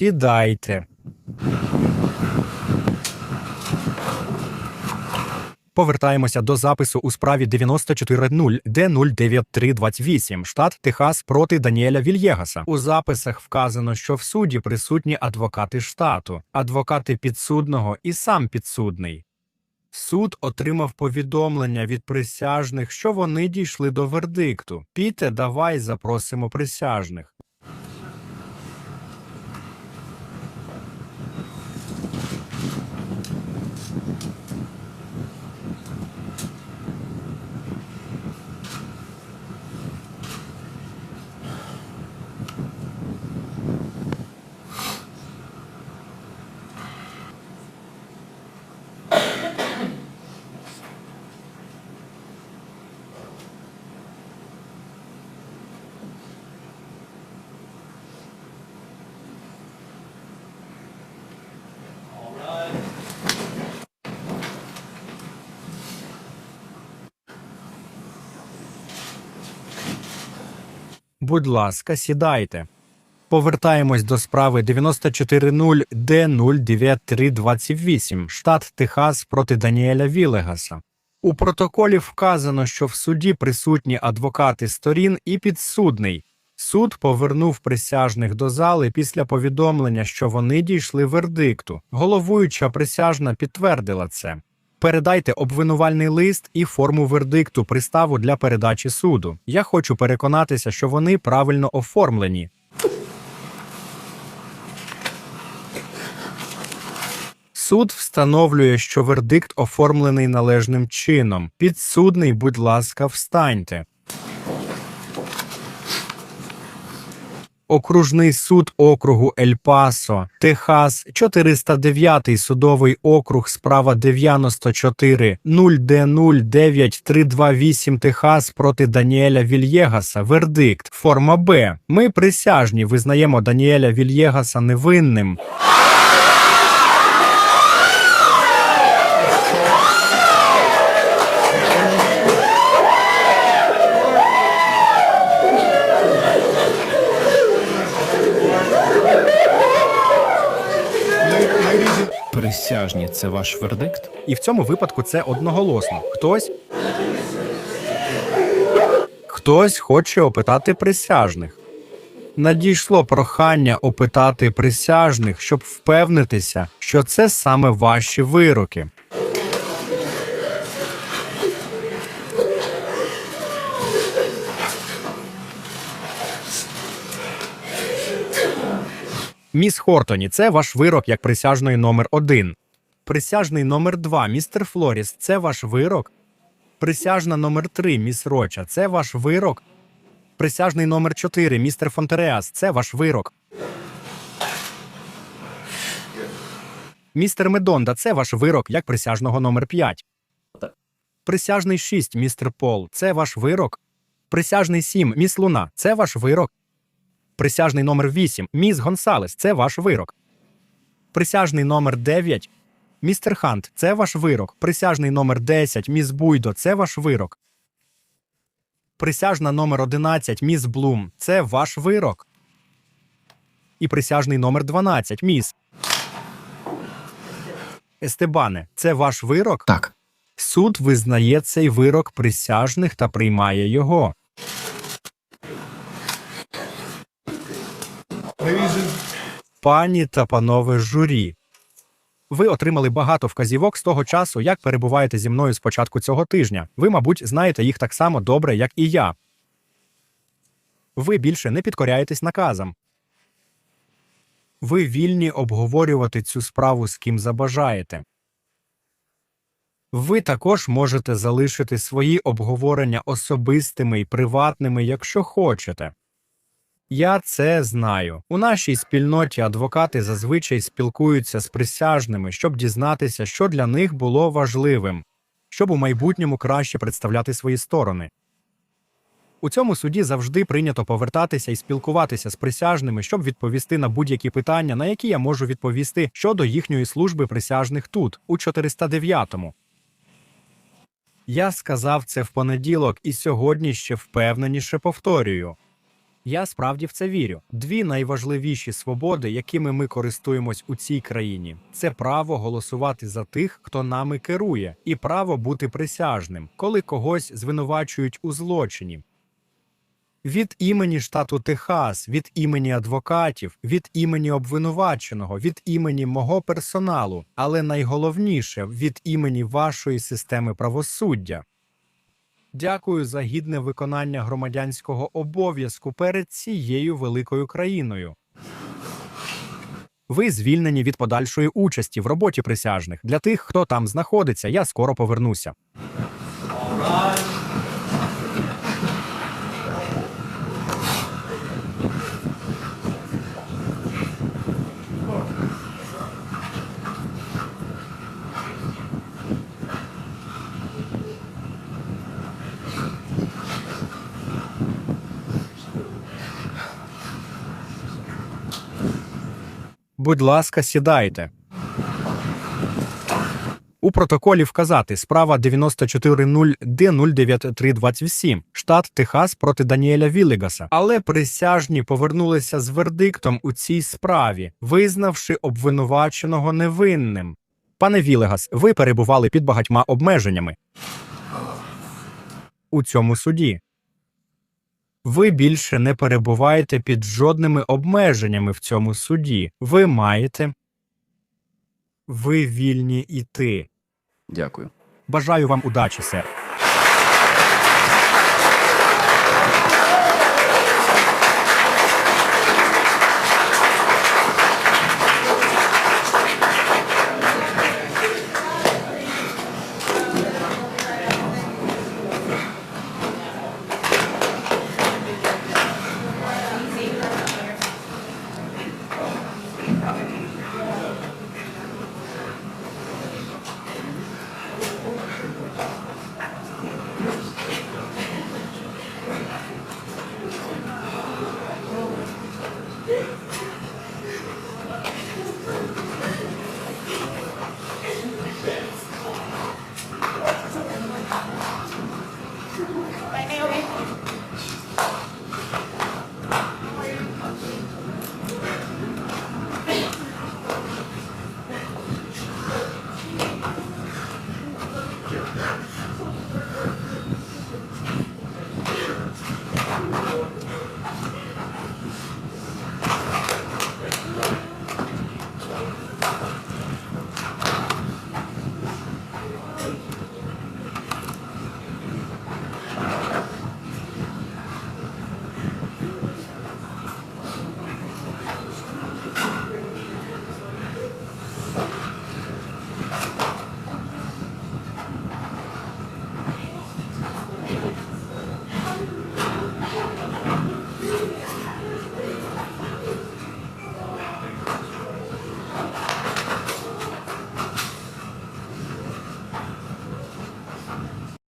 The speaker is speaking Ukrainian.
Сідайте. Повертаємося до запису у справі 94.0 Д09328, штат Техас проти Даніеля Вільєгаса. У записах вказано, що в суді присутні адвокати штату, адвокати підсудного і сам підсудний. Суд отримав повідомлення від присяжних, що вони дійшли до вердикту. Піте, давай запросимо присяжних. Будь ласка, сідайте. Повертаємось до справи 94.0 Д09328, штат Техас проти Даніеля Вілегаса. У протоколі вказано, що в суді присутні адвокати сторін і підсудний. Суд повернув присяжних до зали після повідомлення, що вони дійшли вердикту. Головуюча присяжна підтвердила це. Передайте обвинувальний лист і форму вердикту приставу для передачі суду. Я хочу переконатися, що вони правильно оформлені. Суд встановлює, що вердикт оформлений належним чином. Підсудний, будь ласка, встаньте. Окружний суд округу Ель-Пасо, Техас, 409 судовий округ, справа 94 0D09328 Техас проти Даніеля Вільєгаса. Вердикт. Форма Б. Ми присяжні визнаємо Даніеля Вільєгаса невинним. Присяжні, це ваш вердикт? І в цьому випадку це одноголосно. Хтось. Хтось хоче опитати присяжних. Надійшло прохання опитати присяжних, щоб впевнитися, що це саме ваші вироки. Міс Хортоні, це ваш вирок як присяжної номер один. Присяжний номер 2 містер Флоріс, це ваш вирок. Присяжна номер 3 міс Роча, це ваш вирок. Присяжний номер 4 містер Фонтереас, це ваш вирок. Містер Медонда, це ваш вирок як присяжного номер 5. Присяжний 6 містер Пол, це ваш вирок. Присяжний 7 міс Луна, це ваш вирок. Присяжний номер 8 міс Гонсалес, це ваш вирок. Присяжний номер 9 Містер Хант, це ваш вирок. Присяжний номер 10 міс Буйдо, це ваш вирок. Присяжна номер 11 міс Блум, це ваш вирок. І присяжний номер 12 міс. Естебане, це ваш вирок? Так. Суд визнає цей вирок присяжних та приймає його. Пані та панове журі. Ви отримали багато вказівок з того часу, як перебуваєте зі мною з початку цього тижня. Ви, мабуть, знаєте їх так само добре, як і я. Ви більше не підкоряєтесь наказам. Ви вільні обговорювати цю справу з ким забажаєте. Ви також можете залишити свої обговорення особистими і приватними, якщо хочете. Я це знаю. У нашій спільноті адвокати зазвичай спілкуються з присяжними, щоб дізнатися, що для них було важливим, щоб у майбутньому краще представляти свої сторони. У цьому суді завжди прийнято повертатися і спілкуватися з присяжними, щоб відповісти на будь-які питання, на які я можу відповісти щодо їхньої служби присяжних тут, у 409-му. Я сказав це в понеділок і сьогодні ще впевненіше повторюю. Я справді в це вірю. Дві найважливіші свободи, якими ми користуємось у цій країні, це право голосувати за тих, хто нами керує, і право бути присяжним, коли когось звинувачують у злочині. Від імені штату Техас, від імені адвокатів, від імені обвинуваченого, від імені мого персоналу, але найголовніше від імені вашої системи правосуддя. Дякую за гідне виконання громадянського обов'язку перед цією великою країною. Ви звільнені від подальшої участі в роботі присяжних. Для тих, хто там знаходиться, я скоро повернуся. Будь ласка, сідайте. У протоколі вказати справа 940D09327, штат Техас проти Даніеля Віллігаса. Але присяжні повернулися з вердиктом у цій справі, визнавши обвинуваченого невинним. Пане Вілегас, ви перебували під багатьма обмеженнями у цьому суді. Ви більше не перебуваєте під жодними обмеженнями в цьому суді. Ви маєте. Ви вільні іти. Дякую. Бажаю вам удачі, сер.